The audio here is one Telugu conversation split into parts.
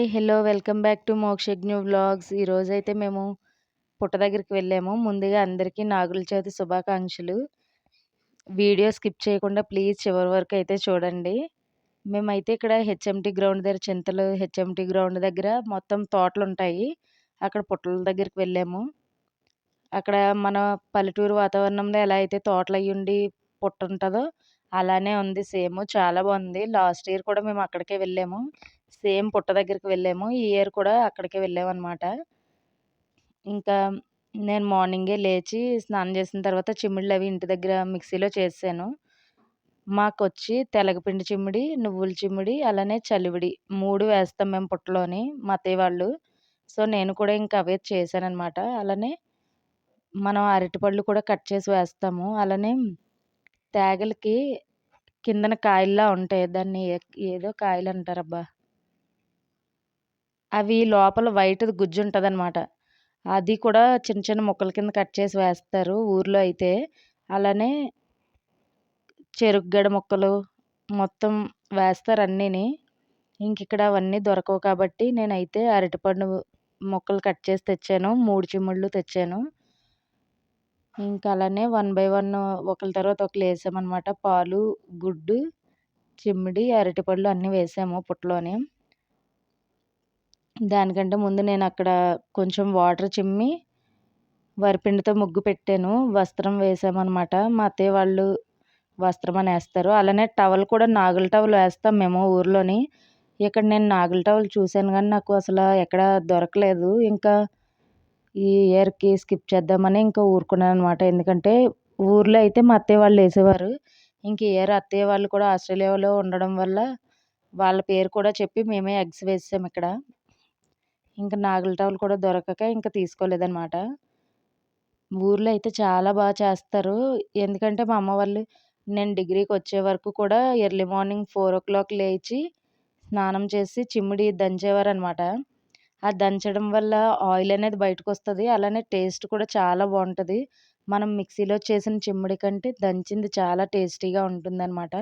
Hi! Hello! Welcome back to Mokshagna vlogs. ఈరోజైతే మేము పుట్ట దగ్గరికి వెళ్ళాము. ముందుగా అందరికీ నాగుల చవితి శుభాకాంక్షలు. వీడియో స్కిప్ చేయకుండా ప్లీజ్ చివరి వరకు అయితే చూడండి. మేమైతే ఇక్కడ హెచ్ఎంటీ గ్రౌండ్ దగ్గర చింతలు హెచ్ఎంటీ గ్రౌండ్ దగ్గర మొత్తం తోటలు ఉంటాయి అక్కడ పుట్టల దగ్గరికి వెళ్ళాము. అక్కడ మన పల్లెటూరు వాతావరణంలో ఎలా అయితే తోటలయ్యుండి పుట్ట ఉంటుందో అలానే ఉంది సేమ్. చాలా బాగుంది. లాస్ట్ ఇయర్ కూడా మేము అక్కడికే వెళ్ళాము. సేమ్ పుట్ట దగ్గరికి వెళ్ళాము. ఈ ఇయర్ కూడా అక్కడికే వెళ్ళామనమాట. ఇంకా నేను మార్నింగే లేచి స్నానం చేసిన తర్వాత చిమ్మిళ్ళు అవి ఇంటి దగ్గర మిక్సీలో చేసేసాను. మాకొచ్చి తెలగపిండి చిమ్మిడి, నువ్వుల చిమ్మిడి, అలానే చలివిడి మూడు వేస్తాం మేము పుట్టలోని మా అత్తయ్య వాళ్ళు. సో, నేను కూడా ఇంకా అవే చేశానమాట అలానే మనం అరటిపళ్ళు కూడా కట్ చేసి వేస్తాము. అలానే తేగలకి కిందన కాయల్లా ఉంటాయి. దాన్ని ఏదో కాయలు అంటారబ్బా అవి లోపల వైట్ గుజ్జు గుజ్జుంటదనమాట. అది కూడా చిన్న చిన్న ముక్కల కింద కట్ చేసి వేస్తారు ఊర్లో అయితే. అలానే చెరుకుగడ ముక్కలు మొత్తం వేస్తారు అన్నీని. ఇంకిక్కడ అవన్నీ దొరకవు కాబట్టి నేనైతే అరటిపండు ముక్కలు కట్ చేసి తెచ్చాను. మూడు చిమ్ముళ్ళు తెచ్చాను. ఇంకా అలానే వన్ బై వన్ ఒకళ్ళ తర్వాత ఒకళ్ళు వేసామన్నమాట పాలు, గుడ్డు, చిమ్మిడి, అరటిపళ్ళు అన్నీ వేసాము పుట్టలోనే దానికంటే ముందు నేను అక్కడ కొంచెం వాటర్ చిమ్మి వరిపిండితో ముగ్గు పెట్టాను. వస్త్రం వేసామనమాట. మా అత్తయ్య వాళ్ళు వస్త్రం అని వేస్తారు అలానే టవల్ కూడా నాగుల టవల్ వేస్తాం మేము ఊర్లోని. ఇక్కడ నేను నాగుల టవల్ చూశాను కానీ నాకు అసలు ఎక్కడ దొరకలేదు. ఇంకా ఈ ఇయర్‌కి స్కిప్ చేద్దామని ఇంకా ఊరుకున్నాను అనమాట ఎందుకంటే ఊర్లో అయితే మా అత్తయ్య వాళ్ళు వేసేవారు ఇంక ఇయర్ అత్తయ్య వాళ్ళు కూడా ఆస్ట్రేలియాలో ఉండడం వల్ల వాళ్ళ పేరు కూడా చెప్పి మేమే ఎగ్స్ వేసాము ఇక్కడ. ఇంకా నాగుల టవల్ కూడా దొరకక ఇంకా తీసుకోలేదనమాట. ఊర్లో అయితే చాలా బాగా చేస్తారు. ఎందుకంటే మా అమ్మ వాళ్ళు నేను డిగ్రీకి వచ్చే వరకు కూడా ఎర్లీ మార్నింగ్ 4:00 లేచి స్నానం చేసి చిమ్మిడి దంచేవారనమాట. ఆ దంచడం వల్ల ఆయిల్ అనేది బయటకొస్తది. అలానే టేస్ట్ కూడా చాలా బాగుంటుంది మనం మిక్సీలో చేసిన చిమ్మిడి కంటే దంచింది చాలా టేస్టీగా ఉంటుందనమాట.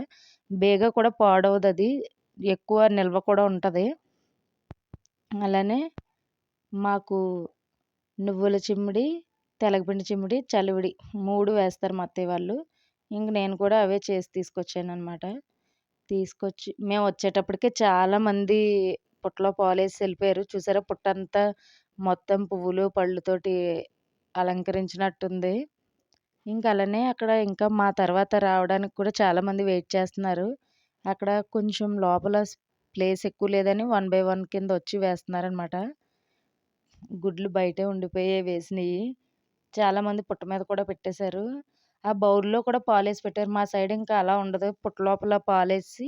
బేగా కూడా పాడవదది. ఎక్కువ నిల్వ కూడా ఉంటుంది అలానే మాకు నువ్వుల చిమ్మిడి, తెలగపిండి చిమ్మిడి, చలివిడి మూడు వేస్తారు మా అత్తయ్య వాళ్ళు. ఇంక నేను కూడా అవే చేసి తీసుకొచ్చాను అనమాట తీసుకొచ్చి మేము వచ్చేటప్పటికే చాలామంది పుట్టలో పాలేసి వెళ్ళిపోయారు చూసారా పుట్టంతా మొత్తం పువ్వులు, పళ్ళుతోటి అలంకరించినట్టుంది. ఇంకా అలానే అక్కడ ఇంకా మా తర్వాత రావడానికి కూడా చాలామంది వెయిట్ చేస్తున్నారు. అక్కడ కొంచెం లోపల ప్లేస్ ఎక్కువ లేదని వన్ బై వన్ కింద వచ్చి వేస్తున్నారనమాట. గుడ్లు బయటే ఉండిపోయాయి వేసినాయి చాలామంది పుట్ట మీద కూడా పెట్టేశారు. ఆ బౌల్‌లో కూడా పాలేసి పెట్టారు. మా సైడ్ ఇంకా అలా ఉండదు. పుట్ట లోపల పాలేసి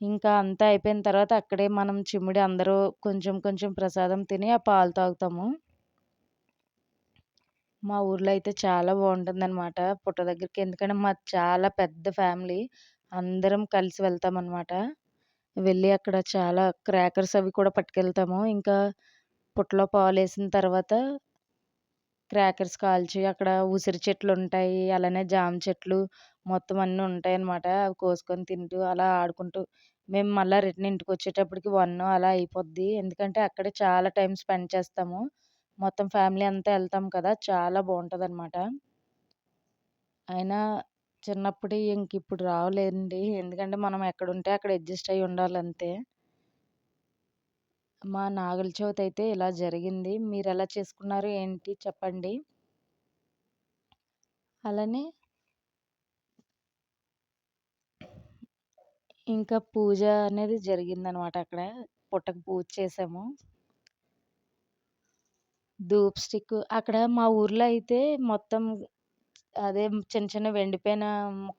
ఇంకా అంతా అయిపోయిన తర్వాత అక్కడే మనం చిమ్మిడి అందరూ కొంచెం కొంచెం ప్రసాదం తిని ఆ పాలు తాగుతాము. మా ఊర్లో అయితే చాలా బావుంటుందనమాట పుట్ట దగ్గరికి. ఎందుకంటే మా చాలా పెద్ద ఫ్యామిలీ. అందరం కలిసి వెళ్తామనమాట. వెళ్ళి అక్కడ చాలా క్రాకర్స్ అవి కూడా పట్టుకెళ్తాము. ఇంకా పుట్టలో పాలేసిన తర్వాత క్రాకర్స్ కాల్చి అక్కడ ఉసిరి చెట్లు ఉంటాయి అలానే జామ చెట్లు మొత్తం అన్నీ ఉంటాయి అన్నమాట అవి కోసుకొని తింటూ అలా ఆడుకుంటూ మేము మళ్ళీ రిటర్న్ ఇంటికి వచ్చేటప్పటికి వన్ అలా అయిపోద్ది. ఎందుకంటే అక్కడే చాలా టైం స్పెండ్ చేస్తాము. మొత్తం ఫ్యామిలీ అంతా వెళ్తాం కదా! చాలా బాగుంటుంది అనమాట అయినా చిన్నప్పుడు ఇంక ఇప్పుడు రావులెండి. ఎందుకంటే మనం ఎక్కడుంటే అక్కడ అడ్జస్ట్ అయ్యి ఉండాలంతే. మా నాగుల చవితి అయితే ఇలా జరిగింది. మీరు ఎలా చేసుకున్నారు ఏంటి చెప్పండి. అలానే ఇంకా పూజ అనేది జరిగిందనమాట అక్కడ. పుట్టకు పూజ చేసాము. ధూప్ స్టిక్ అక్కడ మా ఊర్లో అయితే మొత్తం అదే చిన్న చిన్న ఎండిపోయిన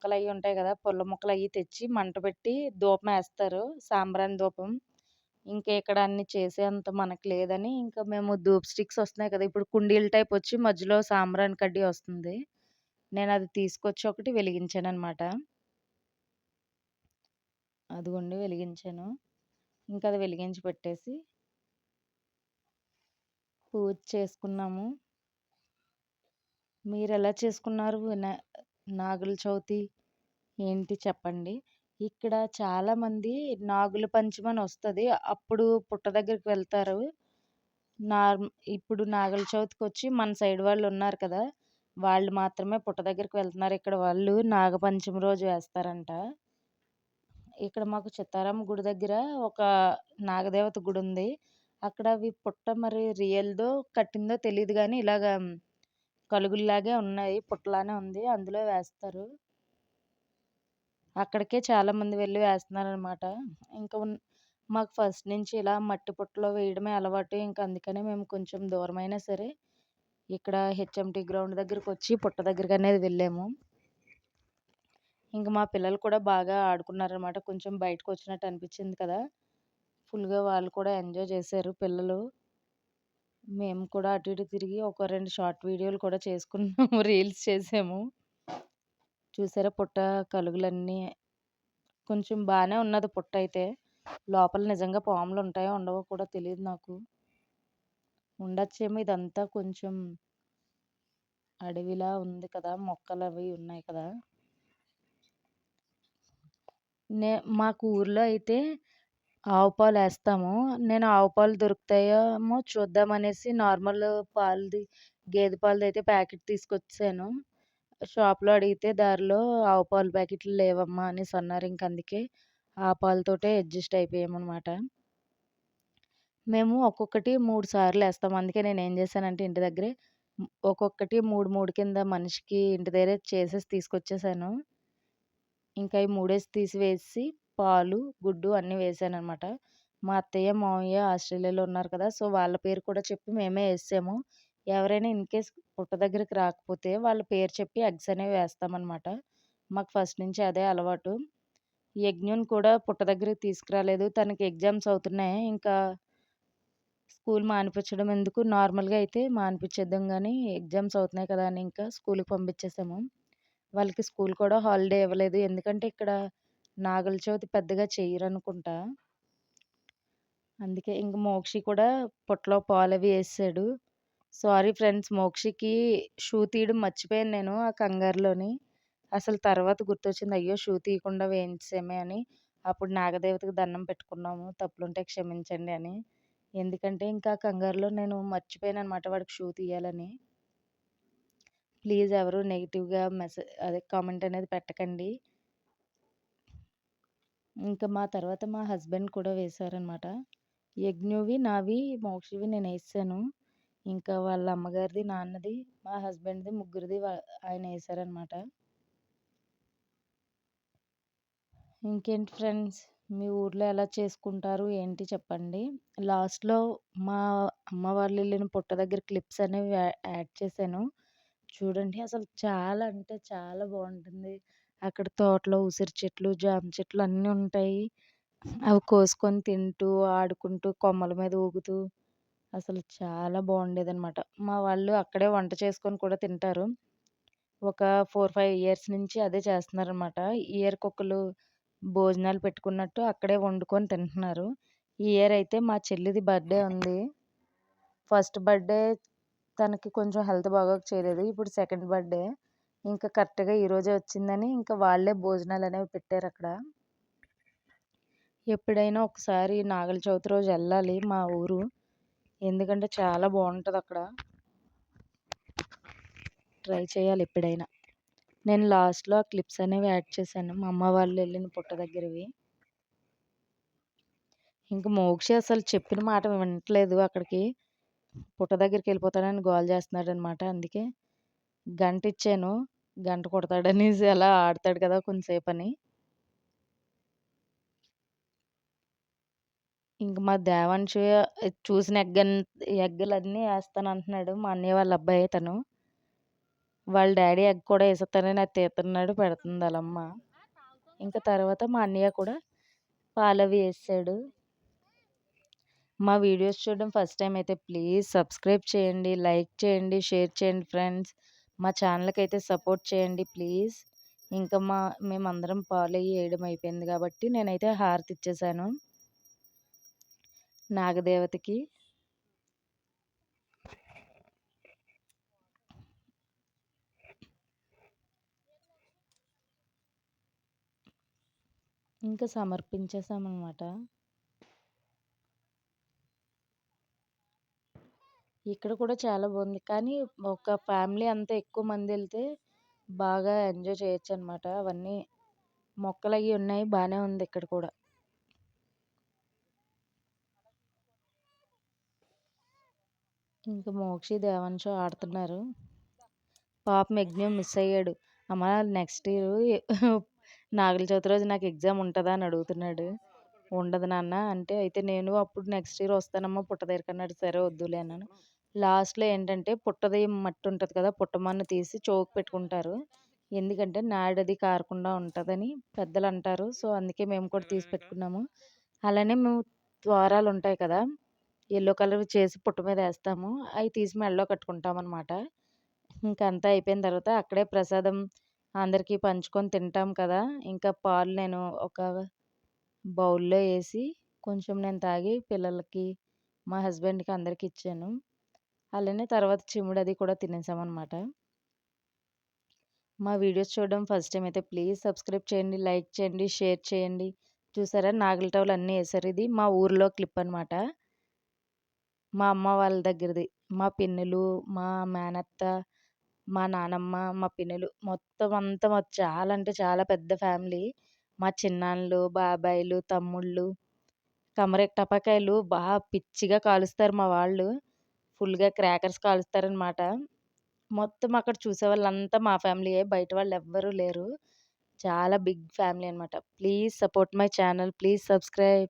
అవి ఉంటాయి కదా! పుల్ల ముక్కలు అవి తెచ్చి మంట పెట్టి ధూపమేస్తారు. సాంబ్రాణి ధూపం. ఇంకా ఇక్కడ అన్ని చేసేంత మనకు లేదని ఇంకా మేము ధూప్ స్టిక్స్ వస్తున్నాయి కదా! ఇప్పుడు కుండీల టైప్ వచ్చి మధ్యలో సాంబ్రాన్ కడ్డీ వస్తుంది. నేను అది తీసుకొచ్చి ఒకటి వెలిగించాను వెలిగించాననమాట. అదిగోండి వెలిగించాను. ఇంకా అది వెలిగించి పెట్టేసి పూజ చేసుకున్నాము. మీరు ఎలా చేసుకున్నారు? వినా నాగుల చవితి ఏంటి చెప్పండి. ఇక్కడ చాలామంది నాగుల పంచమని వస్తుంది అప్పుడు పుట్ట దగ్గరికి వెళ్తారు. నార్మ్ ఇప్పుడు నాగుల చవితికొచ్చి మన సైడ్ వాళ్ళు ఉన్నారు కదా! వాళ్ళు మాత్రమే పుట్ట దగ్గరికి వెళ్తున్నారు. ఇక్కడ వాళ్ళు నాగపంచమి రోజు వేస్తారంట. ఇక్కడ మాకు చిత్తారామ గుడి దగ్గర ఒక నాగదేవత గుడి ఉంది అక్కడ అవి పుట్ట మరి రియల్‌దో, కట్టిందో తెలియదు కానీ ఇలాగా కలుగుల్లాగే ఉన్నాయి. పుట్టలానే ఉంది. అందులో వేస్తారు. అక్కడికే చాలామంది వేస్తున్నారు వేస్తున్నారనమాట. ఇంకా మాకు ఫస్ట్ నుంచి ఇలా మట్టి పుట్టలో వేయడమే అలవాటు. ఇంకా అందుకనే మేము కొంచెం దూరమైనా సరే ఇక్కడ హెచ్ఎంటీ గ్రౌండ్ దగ్గరకొచ్చి పుట్ట దగ్గరికనేది వెళ్ళాము. ఇంకా మా పిల్లలు కూడా బాగా ఆడుకున్నారనమాట. కొంచెం బయటకొచ్చినట్టు అనిపించింది కదా! ఫుల్‌గా వాళ్ళు కూడా ఎంజాయ్ చేశారు పిల్లలు. మేము కూడా అటు ఇటు తిరిగి ఒక రెండు షార్ట్ వీడియోలు కూడా చేసుకున్నాము. రీల్స్ చేసాము. చూసారా పుట్ట కలుగులన్నీ. కొంచెం బాగానే ఉన్నది పుట్టయితే. లోపల నిజంగా పాములు ఉంటాయో ఉండవో కూడా తెలియదు నాకు. ఉండొచ్చేమో ఇదంతా కొంచెం అడవిలా ఉంది కదా! మొక్కలు అవి ఉన్నాయి కదా! నే మాకు ఊర్లో అయితే ఆవు పాలేస్తాము. నేను ఆవు పాలు దొరుకుతాయేమో చూద్దామనేసి నార్మల్ పాలది గేదె పాలదైతే ప్యాకెట్ తీసుకొచ్చాను షాప్‌లో అడిగితే దారిలో ఆవు పాలు ప్యాకెట్లు లేవమ్మా అనేసి అన్నారు. ఇంక అందుకే ఆ పాలతోటే అడ్జస్ట్ అయిపోయామనమాట. మేము ఒక్కొక్కటి మూడు సార్లు వేస్తాం అందుకే నేను ఏం చేశానంటే ఇంటి దగ్గరే ఒక్కొక్కటి 3, 3 కింద మనిషికి ఇంటి దగ్గరే చేసేసి తీసుకొచ్చేసాను. ఇంకా ఈ మూడేసి తీసివేసి పాలు, గుడ్డు అన్నీ వేసాను అనమాట మా అత్తయ్య, మావయ్య ఆస్ట్రేలియాలో ఉన్నారు కదా! సో, వాళ్ళ పేరు కూడా చెప్పి మేమే వేసాము ఎవరైనా ఇన్ కేస్ పుట్ట దగ్గరికి రాకపోతే వాళ్ళ పేరు చెప్పి ఎగ్స్ అనేవి వేస్తామన్నమాట మాకు ఫస్ట్ నుంచి అదే అలవాటు. యజ్ఞుని కూడా పుట్ట దగ్గరికి తీసుకురాలేదు. తనకి ఎగ్జామ్స్ అవుతున్నాయి. ఇంకా స్కూల్ మానిపించడం ఎందుకు నార్మల్‌గా అయితే మానిపించేద్దాం కానీ ఎగ్జామ్స్ అవుతున్నాయి కదా! అని ఇంకా స్కూల్కి పంపించేసాము. వాళ్ళకి స్కూల్ కూడా హాలిడే ఇవ్వలేదు. ఎందుకంటే ఇక్కడ నాగల చవితి పెద్దగా చెయ్యరనుకుంటా. అందుకే ఇంక మోక్షి కూడా పుట్టలో పాలవి వేసాడు సారీ ఫ్రెండ్స్ మోక్షికి షూ తీయడం మర్చిపోయాను నేను ఆ కంగారులోని. అసలు తర్వాత గుర్తొచ్చింది. అయ్యో! షూ తీయకుండా వేయించేమే అని. అప్పుడు నాగదేవతకి దండం పెట్టుకున్నాము. తప్పులుంటే క్షమించండి అని. ఎందుకంటే ఇంకా కంగారులో నేను మర్చిపోయాను అనమాట వాడికి షూ తీయాలని. ప్లీజ్ ఎవరు నెగిటివ్గా మెసేజ్ అదే కామెంట్ అనేది పెట్టకండి. ఇంకా మా తర్వాత మా హస్బెండ్ కూడా వేశారనమాట. యజ్ఞువి, నావి, మోక్షివి నేనేసేసాను. ఇంకా వాళ్ళ అమ్మగారిది, నాన్నది, మా హస్బెండ్‌ది ముగ్గురిది ఆయన వేశారనమాట ఇంకేంటి ఫ్రెండ్స్ మీ ఊర్లో ఎలా చేసుకుంటారు ఏంటి చెప్పండి. లాస్ట్‌లో మా అమ్మ వాళ్ళెళ్ళిన పుట్ట దగ్గర క్లిప్స్ అనేవి యాడ్ చేశాను. చూడండి అసలు చాలా అంటే చాలా బాగుంటుంది అక్కడ తోటలో ఉసిరి చెట్లు, జామ చెట్లు అన్నీ ఉంటాయి. అవి కోసుకొని తింటూ, ఆడుకుంటూ, కొమ్మల మీద ఊగుతూ అసలు చాలా బావుండేదనమాట. మా వాళ్ళు అక్కడే వంట చేసుకొని కూడా తింటారు. ఒక 4, 5 ఇయర్స్ నుంచి అదే చేస్తున్నారనమాట. ఇయర్‌కొకళ్ళు భోజనాలు పెట్టుకున్నట్టు అక్కడే వండుకొని తింటున్నారు. ఈ ఇయర్ అయితే మా చెల్లిది బర్త్‌డే ఉంది. ఫస్ట్ బర్త్‌డే తనకి కొంచెం హెల్త్ బాగోక చేయలేదు. ఇప్పుడు సెకండ్ బర్త్‌డే. ఇంకా కరెక్ట్‌గా ఈరోజే వచ్చిందని ఇంకా వాళ్ళే భోజనాలు అనేవి పెట్టారు అక్కడ ఎప్పుడైనా ఒకసారి నాగల చవితి రోజు వెళ్ళాలి మా ఊరు. ఎందుకంటే చాలా బాగుంటుంది అక్కడ ట్రై చేయాలి ఎప్పుడైనా. నేను లాస్ట్‌లో ఆ క్లిప్స్ అనేవి యాడ్ చేశాను. మా అమ్మ వాళ్ళు వెళ్ళిన పుట్ట దగ్గరవి. ఇంక మోక్షి అసలు చెప్పిన మాట వినట్లేదు అక్కడికి. పుట్ట దగ్గరికి వెళ్ళిపోతాడని గోల చేస్తున్నాడనమాట. అందుకే గంట ఇచ్చాను గంట కొడతాడనేసి అలా ఆడతాడు కదా కొంసేపని. ఇంక మా దేవాంశు చూసిన ఎగ్గన్ ఎగ్గులన్నీ అంటున్నాడు మా అన్నయ్య వాళ్ళ అబ్బాయి తను. వాళ్ళ డాడీ ఎగ్ కూడా వేసేస్తానని అది తీస్తున్నాడు. పెడుతుంది ఆళ్ళమ్మ. ఇంకా తర్వాత మా అన్నయ్య కూడా పాలవి వేసాడు మా వీడియోస్ చూడడం ఫస్ట్ టైం అయితే ప్లీజ్ సబ్స్క్రైబ్ చేయండి. లైక్ చేయండి. షేర్ చేయండి ఫ్రెండ్స్. మా ఛానల్‌కైతే సపోర్ట్ చేయండి ప్లీజ్. ఇంకా మా మేమందరం పాలు అయ్యి వేయడం అయిపోయింది కాబట్టి నేనైతే హారతి ఇచ్చేసాను. నాగదేవతకి. ఇంకా సమర్పించేసామన్నమాట ఇక్కడ కూడా చాలా బాగుంది. కానీ ఒక ఫ్యామిలీ అంతా ఎక్కువ మంది వెళ్తే బాగా ఎంజాయ్ చేయొచ్చు అనమాట అవన్నీ మొక్కలు అవి ఉన్నాయి. బాగానే ఉంది ఇక్కడ కూడా. ఇంక మోక్షి, దేవాన్షు ఆడుతున్నారు. పాపం యజ్ఞం మిస్ అయ్యాడు. అమ్మ నెక్స్ట్ ఇయరు నాగుల చవితి రోజు నాకు ఎగ్జామ్ ఉంటదా అని అడుగుతున్నాడు. ఉండదు నాన్న అంటే, అయితే నేను అప్పుడు నెక్స్ట్ ఇయర్ వస్తానమ్మా పుట్ట దగ్గరికి అన్నాడు. సరే వద్దులే అన్నాను. లాస్ట్‌లో ఏంటంటే పుట్టది మట్టి ఉంటది కదా! పుట్టమన్ను తీసి చెవుకి పెట్టుకుంటారు. ఎందుకంటే నాడది కారకుండా ఉంటదని పెద్దలంటారు. సో, అందుకే మేము కూడా తీసి పెట్టుకున్నాము. అలానే మేము ద్వారాలుంటాయి కదా! ఎల్లో కలర్ చేసి పుట్ట మీద వేస్తాము అవి తీసి మెడలో కట్టుకుంటామనమాట. ఇంక అంతా అయిపోయిన తర్వాత అక్కడే ప్రసాదం అందరికీ పంచుకొని తింటాం కదా! ఇంకా పాలు నేను ఒక బౌల్‌లో వేసి కొంచెం నేను తాగి పిల్లలకి, మా హస్బెండ్‌కి అందరికి ఇచ్చాను. అలానే తర్వాత చిమ్ముడది కూడా తినేసామనమాట. మా వీడియోస్ చూడడం ఫస్ట్ టైం అయితే ప్లీజ్ సబ్స్క్రైబ్ చేయండి, లైక్ చేయండి, షేర్ చేయండి. చూసారా నాగుల అన్నీ వేసారు ఇది మా ఊర్లో క్లిప్ అనమాట. మా అమ్మ వాళ్ళ దగ్గరది. మా పిన్నులు, మా మేనత్త, మా నానమ్మ, మా పిన్నులు మొత్తం అంతా మా చాలా అంటే చాలా పెద్ద ఫ్యామిలీ. మా చిన్నాన్నలు, బాబాయిలు, తమ్ముళ్ళు, కమరేక్ టపాకాయలు బాగా పిచ్చిగా కాలుస్తారు మా వాళ్ళు. ఫుల్‌గా క్రాకర్స్ కాలుస్తారనమాట. మొత్తం అక్కడ చూసేవాళ్ళంతా మా ఫ్యామిలీయే. బయట వాళ్ళు ఎవ్వరూ లేరు. చాలా బిగ్ ఫ్యామిలీ అనమాట. Please support my channel. Please subscribe.